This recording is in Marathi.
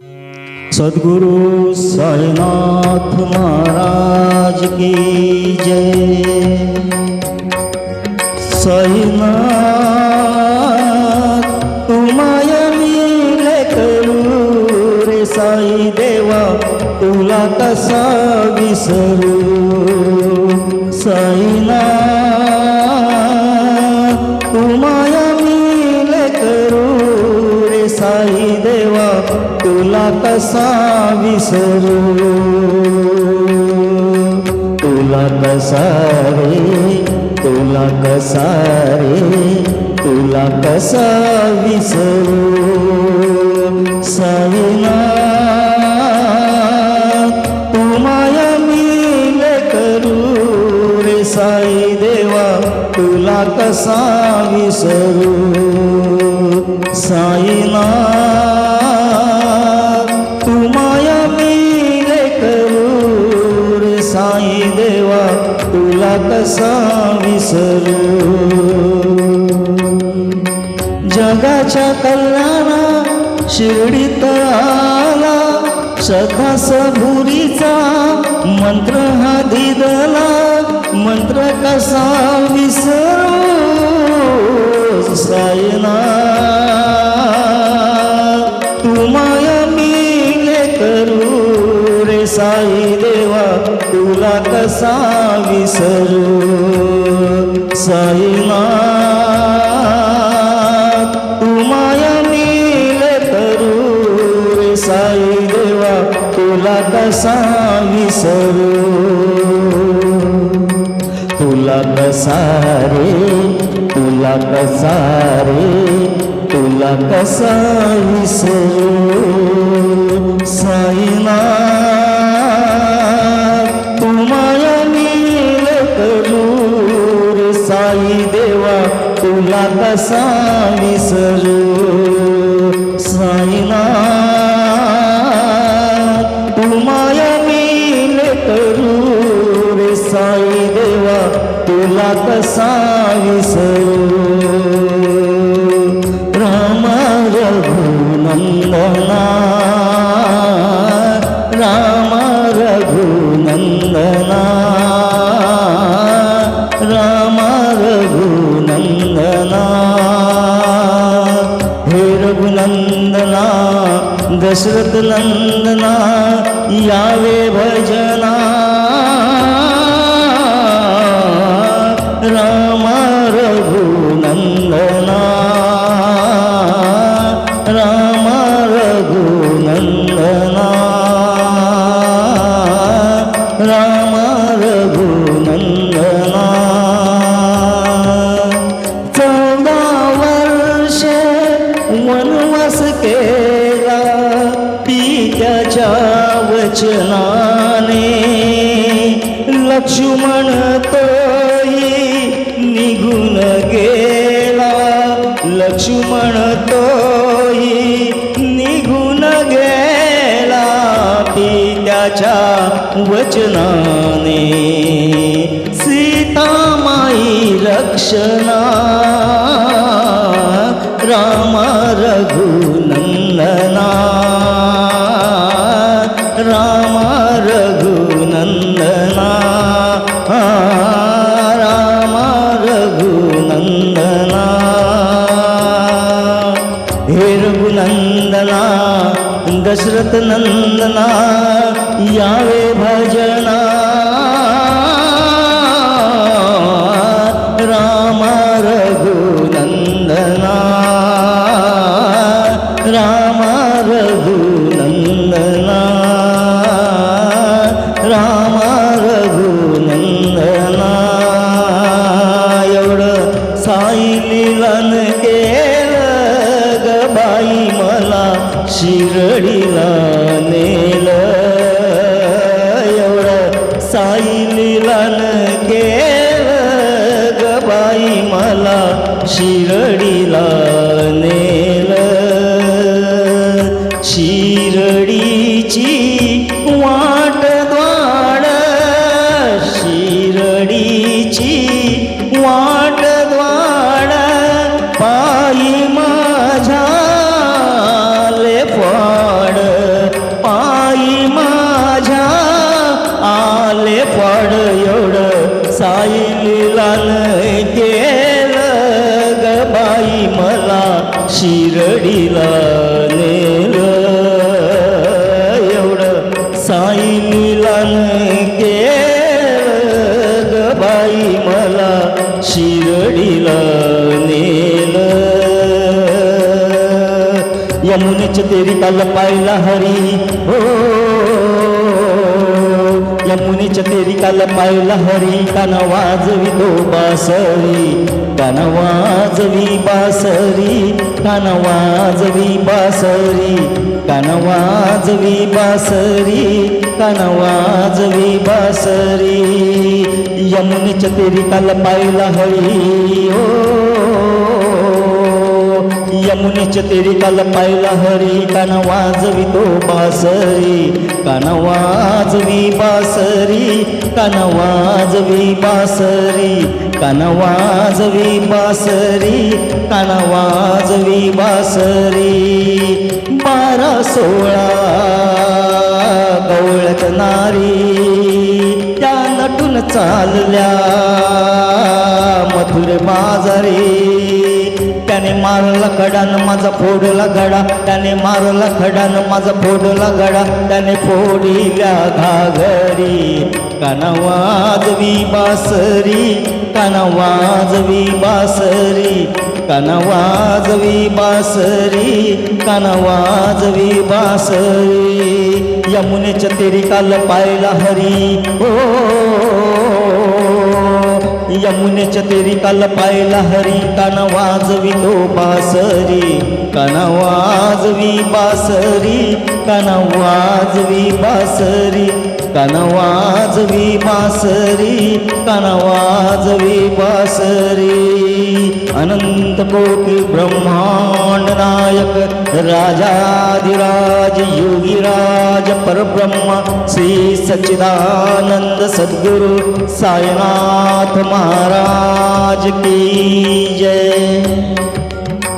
सद्गुरु साईनाथ महाराज की जय। साईनाथ तुमाय मिले करू रे साई देवा तुला कसा विसरू? साईनाथ तुमाय मिले करू रे साई तुला कसा विसरू. तुला कसा रे तुला कसा रे तुला कसा विसरू. साईनाथ तू मिल करू रे साई देवा तुला कसा विसरू. साईना कसा विसरू जगाच्या कल्याणा शिर्डीत आला सखा सबुरीचा मंत्र हा दिदला मंत्र कसा विसरू सायना तुम्हाला मी मिले करू रे साई देवा तुला कसा विसरू साईनाथ तू माया मिले करू रे साई देवा तुला कसा विसरू तुला कसा रे तुला कसा विसरू साईनाथ तू माया मिले करू रे दशरथ नंदना यावे वचनाने लक्ष्मण तोही निघून गेला. लक्ष्मण तोही निघून गेला. पित्याच्या वचनाने सीतामाई लक्षणा रामा रघुन राम रघुनन्दना। राम रघुनन्दना। हे रघुनन्दना दशरथनन्दना यावे भज लिलन केलं ग बाई मला शिरडीला नेलं. एवढं साई लिलन केलं ग बाई मला शिरडीला लाल गेलं ग बाई मला शिरडीला नेलं. एवढं साईलीलाल गेलं ग बाई मला शिरडीला नेलं. यमुनेच तेरी ताल पाहिला हरी. हो यमुनेच्या तेरी काल पाहिला हरी कान वाजवितो बासरी कान वाजवी बासरी कान वाजवी बासरी कान वाजवी बासरी कान वाजवी बासरी. यमुनेच्या तेरी काल पाहिला हरी ओ. यमुनेच्या तेरी काल पाहिला हरी कान वाजवी तो बासरी कान वाजवी बासरी कान वाजवी बासरी कान वाजवी बासरी कान वाजवी बासरी. बारा सोळा गवळत नारी त्या नटून चालल्या मधुर बाजारी मारला खडान माझा फोडला गडा. त्याने मारला खडान माझा फोडला गडा. त्याने फोडिल्या घागरी. काना बासरी. कानावाजवी बासरी. कानावाजवी बासरी. काना बासरी. यमुनेच्या तेरी काल पायला हरी. ओ यमुनेच्या तेरी काल पायला हरी काना वाजवी तो बासरी काना वाजवी बासरी काना वाजवी बासरी काना वाजवी बासरी काना वाजवी बासरी। अनंत कोटी ब्रह्मांड नायक राजाधिराज योगीराज परब्रह्म श्री सच्चिदानंद सद्गुरु साईनाथ महाराज की जय।